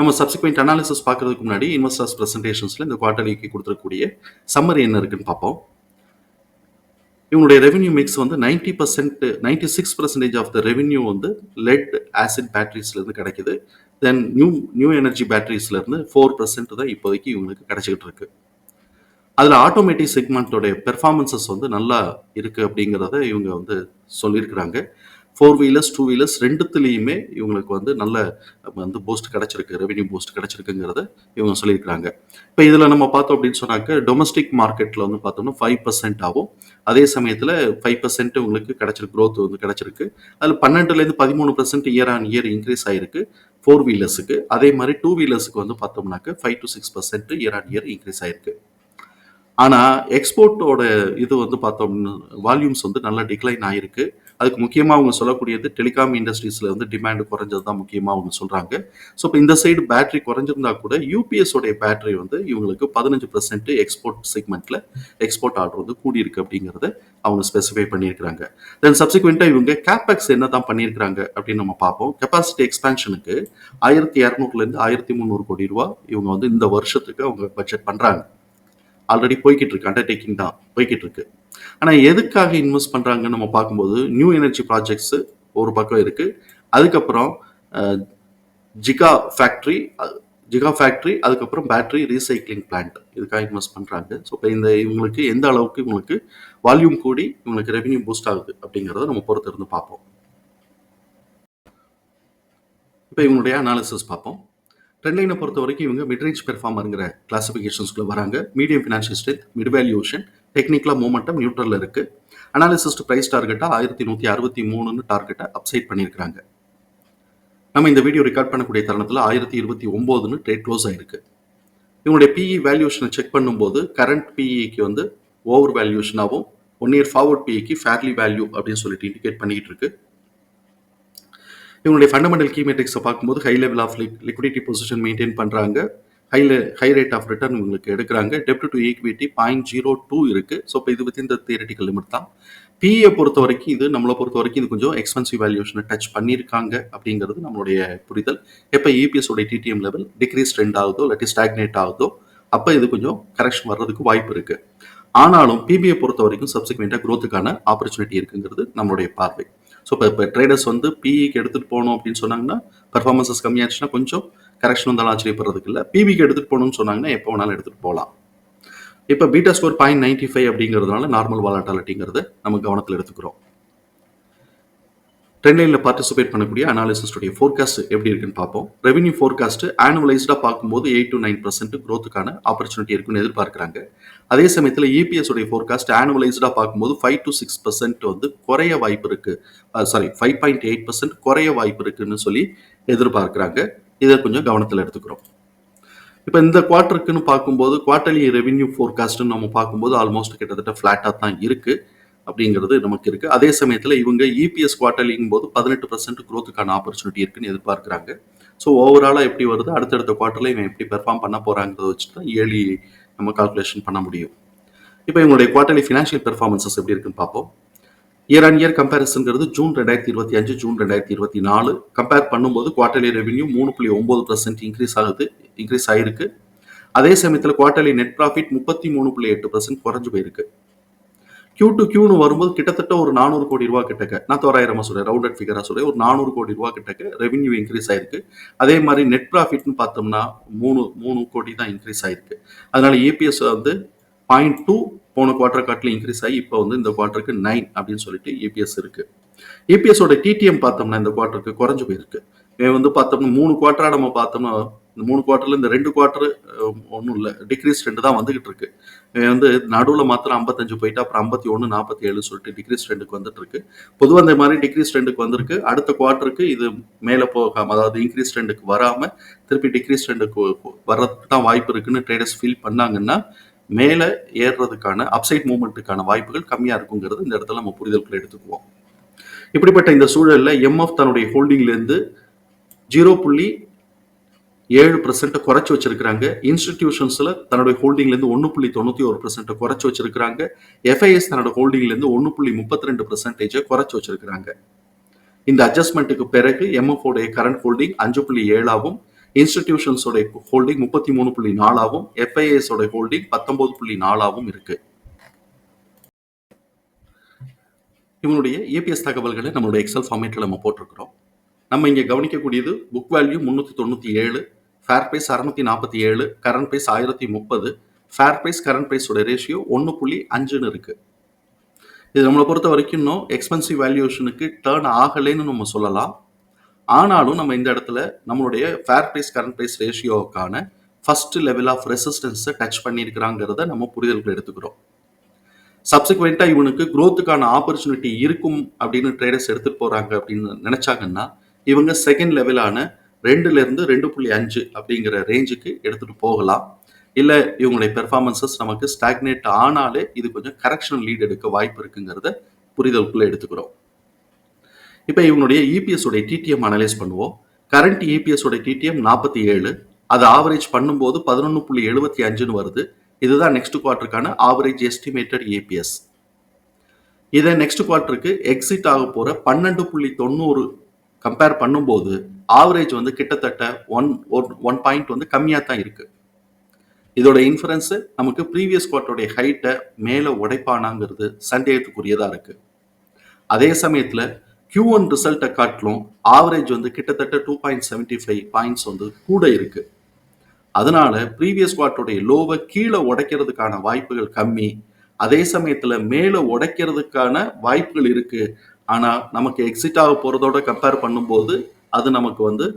நம்ம subsequent analysis பார்க்கறதுக்கு முன்னாடி இன்வெஸ்டர்ஸ் ப்ரெசன்டேஷன்ஸில் இந்த குவார்டர்லிக்கு கொடுத்துருக்கக்கூடிய சம்மரி என்ன இருக்குன்னு பார்ப்போம். இவங்களுடைய ரெவென்யூ மிக்ஸ் வந்து ninety percent ninety six percentage of the revenue வந்து லெட் ஆசிட் பேட்டரிஸ்லேருந்து கிடைக்குது. தென் நியூ நியூ எனர்ஜி பேட்டரிஸ்லேருந்து ஃபோர் பர்சன்ட் தான் இப்போதைக்கு இவங்களுக்கு கிடைச்சிக்கிட்டு இருக்கு. அதில் ஆட்டோமேட்டிக் செக்மெண்ட்டோடைய பெர்ஃபார்மன்சஸ் வந்து நல்லா இருக்குது அப்படிங்கிறத இவங்க வந்து சொல்லியிருக்கிறாங்க. ஃபோர் வீலர்ஸ் டூ வீலர்ஸ் ரெண்டுத்துலேயுமே இவங்களுக்கு வந்து நல்ல வந்து போஸ்ட் கிடச்சிருக்கு ரெவென்யூ போஸ்ட் கிடச்சிருக்குங்கிறத இவங்க சொல்லியிருக்கிறாங்க. இப்போ இதில் நம்ம பார்த்தோம் அப்படின்னு சொன்னாக்க டொமஸ்டிக் மார்க்கெட்டில் வந்து பார்த்தோம்னா ஃபைவ் பர்சன்ட் ஆகும். அதே சமயத்தில் ஃபைவ் பர்சன்ட் உங்களுக்கு கிடச்சிருக்கு க்ரோத் வந்து கிடச்சிருக்கு. அதில் பன்னெண்டுலேருந்து பதிமூணு percent year on year increase ஆயிருக்கு ஃபோர் வீலர்ஸுக்கு அதே மாதிரி டூ வீலர்ஸுக்கு வந்து பார்த்தோம்னாக்க five to six percent year on year increase ஆயிருக்கு. ஆனால் எக்ஸ்போர்ட்டோட இது வந்து பார்த்தோம்னா வால்யூம்ஸ் வந்து நல்லா டிக்ளைன் ஆயிருக்கு. அதுக்கு முக்கியமாக அவங்க சொல்லக்கூடியது டெலிகாம் இண்டஸ்ட்ரீஸில் வந்து டிமாண்ட் குறைஞ்சது தான் முக்கியமாக அவங்க சொல்கிறாங்க ஸோ இப்போ இந்த சைடு பேட்டரி குறைஞ்சிருந்தா கூட யூபிஎஸ் உடைய பேட்டரி வந்து இவங்களுக்கு பதினஞ்சு பர்சன்ட் எக்ஸ்போர்ட் செக்மெண்ட்டில் எக்ஸ்போர்ட் ஆர்டர் வந்து கூடியிருக்கு அப்படிங்கிறத அவங்க ஸ்பெசிஃபை பண்ணியிருக்கிறாங்க. தென் சப்சிக்வெண்ட்டாக இவங்க கேபெக்ஸ் என்ன தான் பண்ணியிருக்கிறாங்க அப்படின்னு நம்ம பார்ப்போம். கெப்பாசிட்டி எக்ஸ்பேன்ஷனுக்கு ஆயிரத்தி இரநூறுலேருந்து ஆயிரத்தி முந்நூறு கோடி ரூபா இவங்க வந்து இந்த வருஷத்துக்கு அவங்க பட்ஜெட் பண்ணுறாங்க ஆல்ரெடி போய்கிட்டு இருக்கு அண்டர்டேக்கிங் தான் போய்கிட்டு இருக்கு. ஆனால் எதுக்காக இன்வெஸ்ட் பண்ணுறாங்கன்னு நம்ம பார்க்கும்போது நியூ எனர்ஜி ப்ராஜெக்ட்ஸு ஒரு பக்கம் இருக்கு. அதுக்கப்புறம் ஜிகா ஃபேக்ட்ரி ஜிகா ஃபேக்ட்ரி அதுக்கப்புறம் பேட்டரி ரீசைக்ளிங் பிளான்ட் இதுக்காக இன்வெஸ்ட் பண்ணுறாங்க ஸோ இப்போ இந்த இவங்களுக்கு எந்த அளவுக்கு இவங்களுக்கு வால்யூம் கூடி இவங்களுக்கு ரெவென்யூ பூஸ்ட் ஆகுது அப்படிங்கிறத நம்ம பொறுத்து இருந்து பார்ப்போம். இப்போ இவங்களுடைய அனாலிசிஸ் பார்ப்போம். ட்ரெண்ட்லைனை பொறுத்த வரைக்கும் இவங்க மிட்ரேஞ்ச் பெர்ஃபார்மருங்கிற கிளாசிஃபிகேஷன்ஸ்குள்ள வராங்க. Medium financial strength mid valuation டெக்னிக்கலாக மூமெண்டம் நியூட்ரலில் இருக்குது அனாலிசிஸ்ட் ப்ரைஸ் டார்கெட்டாக ஆயிரத்தி நூற்றி அறுபத்தி மூணுன்னு டார்கெட்டை அப்சைட் பண்ணியிருக்காங்க நம்ம இந்த வீடியோ ரெக்கார்ட் பண்ணக்கூடிய தருணத்தில் ஆயிரத்தி இருபத்தி ஒம்போதுன்னு ட்ரேட் க்ளோஸ் ஆகிருக்கு இவங்களுடைய பிஇ வேல்யூஷனை செக் பண்ணும்போது கரண்ட் பிஇக்கு வந்து ஓவர் வேல்யூஷனாகவும் ஒன் இயர் ஃபார்வர்ட் பிஇக்கு ஃபேர்லி வேல்யூ அப்படின்னு சொல்லிட்டு இண்டிகேட் பண்ணிகிட்டு இருக்கு. இவங்களுடைய ஃபண்டமெண்டல் கீ மெட்ரிக்ஸை பார்க்கும்போது high level of liq liquidity position maintain பண்ணுறாங்க high high rate of return உங்களுக்கு எடுக்கிறாங்க. டெப்ட் to equity point zero two இருக்குது ஸோ இப்போ இது வித் இந்த தியரட்டிக்கல் லிமிட் தான். பிஏ பொறுத்த வரைக்கும் இது நம்மளை பொறுத்த வரைக்கும் இது கொஞ்சம் எக்ஸ்பென்சிவ் வேல்யூஷனை டச் பண்ணியிருக்காங்க அப்படிங்கிறது நம்மளுடைய புரிதல். எப்போ இபிஎஸ் உடைய டிடிஎம் லெவல் டிக்ரீஸ் ட்ரெண்ட் ஆகுதோ இல்லாட்டி ஸ்டாக்னேட் ஆகுதோ அப்போ இது கொஞ்சம் கரெக்ஷன் வர்றதுக்கு வாய்ப்பு இருக்குது ஆனாலும் பிபிஐ பொறுத்த வரைக்கும் சப்சிக்வெண்ட்டாக க்ரோத்துக்கான ஆப்பர்ச்சுனிட்டி இருக்குங்கிறது நம்மளுடைய பார்வை. ஸோ இப்போ இப்போ ட்ரேடர்ஸ் வந்து பிஇக்கு எடுத்துகிட்டு போகணும் அப்படின்னு சொன்னாங்கன்னா பர்ஃபார்மன்சஸ் கம்மியாச்சுன்னா கொஞ்சம் கரெக்ஷன் வந்தாலும் ஆச்சரியப்படுறதுக்கு இல்லை. பிபிக்கு எடுத்துகிட்டு போகணும்னு சொன்னாங்கன்னா எப்போ வேணாலும் எடுத்துகிட்டு போகலாம். இப்போ beta score point ninety five அப்படிங்கிறதுனால நார்மல் வாலட்டாலிட்டிங்கிறத நம்ம கவனத்தில் எடுத்துக்கிறோம். ட்ரெண்ட்லைனில் பார்ட்டிசிபேட் பண்ணக்கூடிய அனாலிசிஸ்டுடைய ஃபோர்காஸ்ட் எப்படி இருக்குன்னு பார்ப்போம். ரெவன்யூ ஃபோர்காஸ்ட் ஆனுவலைஸ்டாக பார்க்கும்போது எயிட் டு நைன் பர்சன்ட் க்ரோத்துக்கான ஆப்பர்ச்சுனிட்டி இருக்குன்னு எதிர்பார்க்குறாங்க. அதே சமயத்தில் இபிஎஸ் உடைய ஃபோர்காஸ்ட் ஆனுவலைஸ்டாக பார்க்கும்போது ஃபைவ் டு சிக்ஸ் பர்சன்ட் வந்து குறைய வாய்ப்பு இருக்குது sorry five point eight percent குறைய வாய்ப்பு இருக்குன்னு சொல்லி எதிர்பார்க்குறாங்க. இதை கொஞ்சம் கவனத்தில் எடுத்துக்கிறோம். இப்போ இந்த குவார்ட்டருக்குன்னு பார்க்கும்போது குவார்ட்டர்லி ரெவென்யூ ஃபோர்காஸ்ட்னு நம்ம பார்க்கும்போது ஆல்மோஸ்ட் கிட்டத்தட்ட ஃப்ளாட்டாக தான் இருக்குது அப்படிங்கிறது நமக்கு இருக்குது அதே சமயத்தில் இவங்க இபிஎஸ் குவார்ட்டர்லிங்கும் போது பதினெட்டு பர்சன்ட் க்ரோத்துக்கான ஆப்பர்ச்சுனிட்டி இருக்குன்னு எதிர்பார்க்குறாங்க. ஸோ ஓவராலாக எப்படி வருது? அடுத்தடுத்த குவார்ட்டரில் இவன் எப்படி பெர்ஃபார்ம் பண்ண போகிறாங்கிறத வச்சு தான் இயர்லி நம்ம கால்குலேஷன் பண்ண முடியும். இப்போ இவங்களுடைய குவார்ட்டர்லி ஃபினான்ஷியல் பெர்ஃபார்மன்சஸ் எப்படி இருக்குன்னு பார்ப்போம். இயர் அண்ட் இயர் கம்பேரிசன்கிறது ஜூன் ரெண்டாயிரத்தி இருபத்தி அஞ்சு ஜூன் ரெண்டாயிரத்தி இருபத்தி நாலு. கம்பேர் பண்ணும்போது குவார்டர்லி ரெவென்யூ மூணு புள்ளி ஒன்பது பர்சன்ட் இன்க்ரீஸ் ஆகுது இன்க்ரீஸ் ஆயிருக்கு. அதே சமயத்தில் குவார்டர்லி நெட் ப்ராஃபிட் முப்பத்தி மூணு புள்ளி எட்டு பர்சன்ட் குறைஞ்சு போயிருக்கு. கியூ டு கியூன்னு வரும்போது கிட்டத்தட்ட ஒரு நானூறு கோடி ரூபா கிட்டக்க நான் தோராயிரமா சொல்றேன் ரவுண்டட் ஃபிகரா சொல்றேன் ஒரு நானூறு கோடி ரூபா கிட்டக்க ரெவென்யூ இன்க்ரீஸ் ஆயிருக்கு. அதே மாதிரி நெட் ப்ராஃபிட்னு பார்த்தோம்னா மூணு மூணு கோடி தான் இன்க்ரீஸ் ஆயிருக்கு. அதனால ஏபிஎஸ் வந்து பாயிண்ட் டூ போன குவார்டர் காட்டில் இன்க்ரீஸ் ஆகி இப்போ வந்து இந்த குவார்ட்டருக்கு நைன் அப்படின்னு சொல்லிட்டு இபிஎஸ் இருக்கு. இபிஎஸோட டிடிஎம் பார்த்தோம்னா இந்த குவார்ட்டருக்கு குறைஞ்சு போயிருக்கு. இவன் வந்து பார்த்தோம்னா மூணு குவார்ட்டரா நம்ம பார்த்தோம்னா இந்த மூணு குவார்ட்டர்ல இந்த ரெண்டு குவார்ட்டர் ஒன்றும் இல்லை. டிக்ரீஸ் ரெண்டு தான் வந்துகிட்டு இருக்கு. வந்து நடுவில் மாத்திரம் ஐம்பத்தஞ்சு போயிட்டு அப்புறம் ஐம்பத்தி ஒன்று நாற்பத்தி ஏழு சொல்லிட்டு டிக்ரீஸ் ரெண்டுக்கு வந்துட்டு இருக்கு. பொதுவாக இந்த மாதிரி டிக்ரீஸ் ரெண்டுக்கு வந்திருக்கு. அடுத்த குவார்ட்டருக்கு இது மேலே போகாமல் அதாவது இன்க்ரீஸ் ரெண்டுக்கு வராமல் திருப்பி டிக்ரீஸ் ரெண்டுக்கு வர்றதுக்கு தான் வாய்ப்பு இருக்குன்னு ட்ரேடர்ஸ் ஃபீல் பண்ணாங்கன்னா மேலே ஏறுறதுக்கான அப்சைட் மூவ்மெண்ட்டுக்கான வாய்ப்புகள் கம்மியாக இருக்குங்கிறது இந்த இடத்துல நம்ம புரிதல்களை எடுத்துக்குவோம். இப்படிப்பட்ட இந்த சூழலில் எம்எஃப் தன்னுடைய ஹோல்டிங்லேருந்து ஜீரோ புள்ளி ஏழு பர்சன்ட்டை குறைச்சி வச்சிருக்கிறாங்க. இன்ஸ்டிடியூஷன்ஸில் தன்னுடைய ஹோல்டிங்லேருந்து ஒன்று புள்ளி தொண்ணூற்றி ஒரு பர்சன்ட்டை குறைச்சி வச்சிருக்கிறாங்க. எஃப்ஐஎஸ் தன்னோட ஹோல்டிங்லேருந்து ஒன்று புள்ளி முப்பத்தி ரெண்டு பர்சன்டேஜை குறைச்சி வச்சிருக்கிறாங்க. இந்த அட்ஜஸ்ட்மெண்ட்டுக்கு பிறகு எம்எஃப் உடைய கரண்ட் ஹோல்டிங் அஞ்சு புள்ளி ஏழாவும் இன்ஸ்டிடியூஷன்ஸோட ஹோல்டிங் முப்பத்தி மூணு புள்ளி நாலாவும் எஃப்ஐஎஸோட ஹோல்டிங் பத்தொன்பது புள்ளி நாலாவும் இருக்கு. இவனுடைய ஏபிஎஸ் தகவல்களை நம்மளுடைய எக்ஸல் ஃபார்மேட்டில் நம்ம போட்டிருக்கிறோம். நம்ம இங்கே கவனிக்கக்கூடியது புக் வேல்யூ முந்நூற்றி தொண்ணூற்றி ஏழு ஃபேர் ப்ரைஸ் அறுநூத்தி நாற்பத்தி ஏழு கரண்ட் ப்ரைஸ் ஆயிரத்தி முப்பது ஃபேர் ப்ரைஸ் கரண்ட் ப்ரைஸோட ரேஷியோ ஒன்று புள்ளி அஞ்சுன்னு இருக்குது இது நம்மளை பொறுத்த வரைக்கும் இன்னும் எக்ஸ்பென்சிவ் வேல்யூஷனுக்கு டேர்ன் ஆகலைன்னு நம்ம சொல்லலாம். ஆனாலும் நம்ம இந்த இடத்துல நம்மளுடைய ஃபேர் ப்ரைஸ் கரண்ட் ப்ரைஸ் ரேஷியோவுக்கான ஃபர்ஸ்ட் லெவல் ஆஃப் ரெசிஸ்டன்ஸை டச் பண்ணியிருக்கிறாங்கிறத நம்ம புரிதலுக்கு எடுத்துக்கிறோம். சப்சிக்வெண்ட்டாக இவனுக்கு குரோத்துக்கான ஆப்பர்ச்சுனிட்டி இருக்கும் அப்படின்னு ட்ரேடர்ஸ் எடுத்துகிட்டு போகிறாங்க அப்படின்னு நினச்சாங்கன்னா இவங்க செகண்ட் லெவலான ரெண்டுலேருந்து ரெண்டு புள்ளி அஞ்சு அப்படிங்கிற ரேஞ்சுக்கு எடுத்துகிட்டு போகலாம். இல்லை இவங்களுடைய பெர்ஃபார்மன்சஸ் நமக்கு ஸ்டாக்னேட் ஆனாலே இது கொஞ்சம் கரெக்ஷன் லீட் எடுக்க வாய்ப்பு இருக்குங்கிறத புரிதலுக்குள்ளே எடுத்துக்கிறோம். இப்போ இவங்களுடைய இபிஎஸ் உடைய டிடிஎம் அனலைஸ் பண்ணுவோம். கரண்ட் இபிஎஸ் உடைய டிடிஎம் நாற்பத்தி ஏழு. அதை ஆவரேஜ் பண்ணும்போது பதினொன்று புள்ளி எழுபத்தி அஞ்சுன்னு வருது. இதுதான் நெக்ஸ்ட் குவார்ட்டருக்கான ஆவரேஜ் எஸ்டிமேட்டட் ஏபிஎஸ் இதை நெக்ஸ்ட் குவார்ட்டருக்கு எக்ஸிட் ஆக போகிற பன்னெண்டு புள்ளி தொண்ணூறு கம்பேர் பண்ணும்போது ஆவரேஜ் வந்து கிட்டத்தட்ட ஒன் ஒன் பாயிண்ட் வந்து கம்மியாக தான் இருக்குது இதோட இன்ஃபரன்ஸ் நமக்கு ப்ரீவியஸ் குவார்ட்டருடைய ஹைட்டை மேலே உடைப்பானாங்கிறது சந்தேகத்துக்குரியதாக இருக்குது அதே சமயத்தில் கியூ ஒன் ரிசல்ட்டை காட்டிலும் ஆவரேஜ் வந்து கிட்டத்தட்ட two point seventy five points வந்து கூட இருக்கு. அதனால ப்ரீவியஸ் குவார்ட்டருடைய லோவை கீழே உடைக்கிறதுக்கான வாய்ப்புகள் கம்மி. அதே சமயத்தில் மேலே உடைக்கிறதுக்கான வாய்ப்புகள் இருக்கு. ஆனால் நமக்கு எக்ஸிட் ஆக கம்பேர் பண்ணும்போது அது நமக்கு வந்து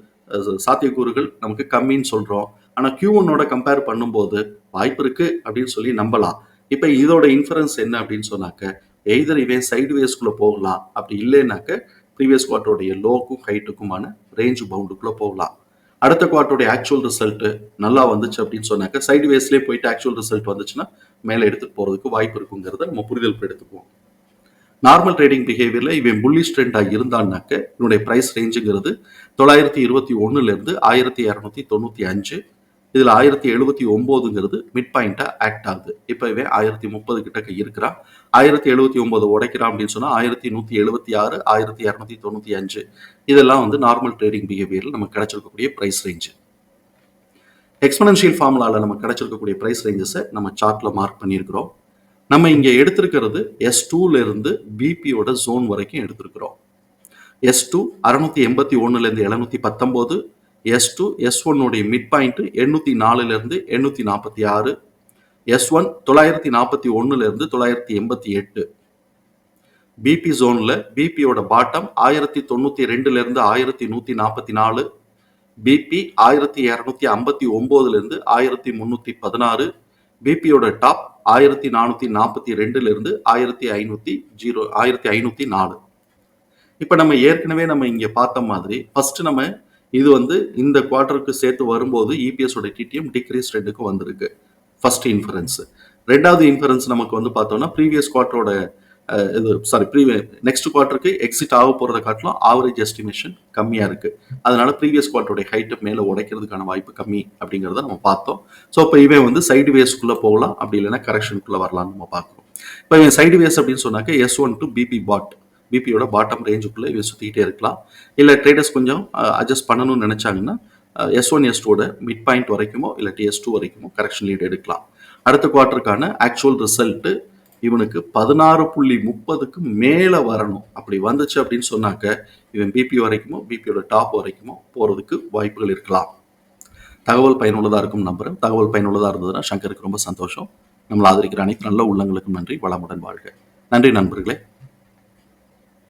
சாத்தியக்கூறுகள் நமக்கு கம்மின்னு சொல்கிறோம் ஆனால் கியூ ஒன்னோட கம்பேர் பண்ணும்போது வாய்ப்பு இருக்கு அப்படின்னு சொல்லி நம்பலாம். இப்போ இதோட இன்ஃபரன்ஸ் என்ன அப்படின்னு சொன்னாக்க எய்தர் இவன் சைடு வேஸ்க்குள்ளே போகலாம். அப்படி இல்லைனாக்க ப்ரீவியஸ் குவார்ட்டருடைய லோக்கும் ஹைட்டுக்குமான ரேஞ்ச் பவுண்டுக்குள்ளே போகலாம். அடுத்த குவார்ட்டருடைய ஆக்சுவல் ரிசல்ட்டு நல்லா வந்துச்சு அப்படின்னு சொன்னாக்க சைடு வேஸ்லேயே போயிட்டு ஆக்சுவல் ரிசல்ட் வந்துச்சுன்னா மேலே எடுத்துகிட்டு போகிறதுக்கு வாய்ப்பு இருக்குங்கிறத நம்ம புரிதல் எடுத்துக்குவோம். நார்மல் ட்ரேடிங் பிஹேவியரில் இவன் புள்ளிஷ் ட்ரெண்டாக இருந்தான்னாக்க இவனுடைய ப்ரைஸ் ரேஞ்சுங்கிறது தொள்ளாயிரத்தி இருபத்தி ஒன்றுலேருந்து ஆயிரத்தி இரநூத்தி தொண்ணூற்றி அஞ்சு இதில் ஆயிரத்தி எழுபத்தி ஒம்போதுங்கிறது மிட் பாயிண்ட்டாக ஆக்ட் ஆகுது. இப்போ இவன் ஆயிரத்தி முப்பது கிட்டக்க இருக்கிறான் ஆயிரத்தி எழுபத்தி ஒம்பது உடைக்கிறான் அப்படின்னு சொன்னால் ஆயிரத்தி நூற்றி எழுபத்தி ஆறு ஆயிரத்தி இரநூத்தி தொண்ணூற்றி அஞ்சு. இதெல்லாம் வந்து நார்மல் ட்ரேடிங் பிஹேவியரில் நமக்கு கிடச்சிருக்கக்கூடிய பிரைஸ் ரேஞ்சு எக்ஸ்பனன்ஷியல் ஃபார்முலாவில் நம்ம கிடைச்சிருக்கக்கூடிய பிரைஸ் ரேஞ்சஸை நம்ம சார்ட்டில் மார்க் பண்ணியிருக்கிறோம். நம்ம இங்கே எடுத்திருக்கிறது எஸ் டூலேருந்து பிபியோட ஜோன் வரைக்கும் எடுத்திருக்கிறோம். எஸ் டூ அறுநூத்தி எண்பத்தி ஒன்றுலேருந்து எழுநூத்தி பத்தொம்போது எஸ் டூ எஸ் ஒன்னுடைய மிட் பாயிண்ட்டு எண்ணூற்றி நாலுலேருந்து எண்ணூற்றி நாற்பத்தி ஆறு எஸ் ஒன் தொள்ளாயிரத்தி நாற்பத்தி ஒன்றுலேருந்து தொள்ளாயிரத்தி எண்பத்தி எட்டு. பிபி ஜோனில் பிபியோட பாட்டம் ஆயிரத்தி தொண்ணூற்றி ரெண்டுலேருந்து ஆயிரத்தி நூற்றி நாற்பத்தி நாலு பிபி ஆயிரத்தி இரநூத்தி ஐம்பத்தி ஒம்போதுலேருந்து ஆயிரத்தி முந்நூற்றி பதினாறு பிபியோட டாப் ஆயிரத்தி நானூற்றி நாற்பத்தி ரெண்டுலேருந்து ஆயிரத்தி ஐநூற்றி ஜீரோ ஆயிரத்தி ஐநூற்றி நாலு. இப்போ நம்ம ஏற்கனவே நம்ம இங்கே பார்த்த மாதிரி ஃபஸ்ட்டு நம்ம இது வந்து இந்த குவார்ட்டருக்கு சேர்த்து வரும்போது இபிஎஸ் டிடிஎம் டிக்ரீஸ் ரெண்டுக்கு வந்திருக்கு. ஃபர்ஸ்ட் இன்ஃபரன்ஸ் ரெண்டாவது இன்ஃபரன்ஸ் நமக்கு வந்து பார்த்தோம்னா ப்ரீவியஸ் குவார்ட்டரோட இது சாரி ப்ரீவிய நெக்ஸ்ட் குவார்ட்டருக்கு எக்ஸிட் ஆக போகிறத காட்டிலும் ஆவரேஜ் எஸ்டிமேஷன் கம்மியாக இருக்குது அதனால ப்ரீவியஸ் குவார்ட்டருடைய ஹைட்டு மேலே உடைக்கிறதுக்கான வாய்ப்பு கம்மி அப்படிங்கிறத நம்ம பார்த்தோம். ஸோ இப்போ இவன் வந்து சைடு வேஸ்க்குள்ளே போகலாம். அப்படி இல்லைன்னா கரெக்ஷனுக்குள்ளே வரலாம்னு நம்ம பார்க்குறோம். இப்போ இவன் சைடு வேஸ் அப்படின்னு சொன்னாக்க S one to BB bot பிபியோட bottom ரேஞ்சுக்குள்ளே இவன் சுற்றிக்கிட்டே இருக்கலாம். இல்லை ட்ரேடர்ஸ் கொஞ்சம் அட்ஜஸ்ட் பண்ணணும்னு நினச்சாங்கன்னா எஸ் ஒன் எஸ் டூட மிட் பாயிண்ட் வரைக்குமோ இல்லாட்டி எஸ் டூ வரைக்குமோ கரெக்ஷன் லீட் எடுக்கலாம். அடுத்த குவார்ட்டருக்கான ஆக்சுவல் ரிசல்ட்டு இவனுக்கு பதினாறு புள்ளி முப்பதுக்கு மேலே வரணும். அப்படி வந்துச்சு அப்படின்னு சொன்னாக்க இவன் பிபி வரைக்குமோ பிபியோட டாப் வரைக்குமோ போகிறதுக்கு வாய்ப்புகள் இருக்கலாம். தகவல் பயனுள்ளதாக இருக்கும் நம்புகிறேன் தகவல் பயனுள்ளதாக இருந்ததுன்னா சங்கருக்கு ரொம்ப சந்தோஷம். நம்மளை ஆதரிக்கிற அனைத்து நல்ல உள்ளங்களுக்கும் நன்றி. வளமுடன் வாழ்க. நன்றி நண்பர்களே.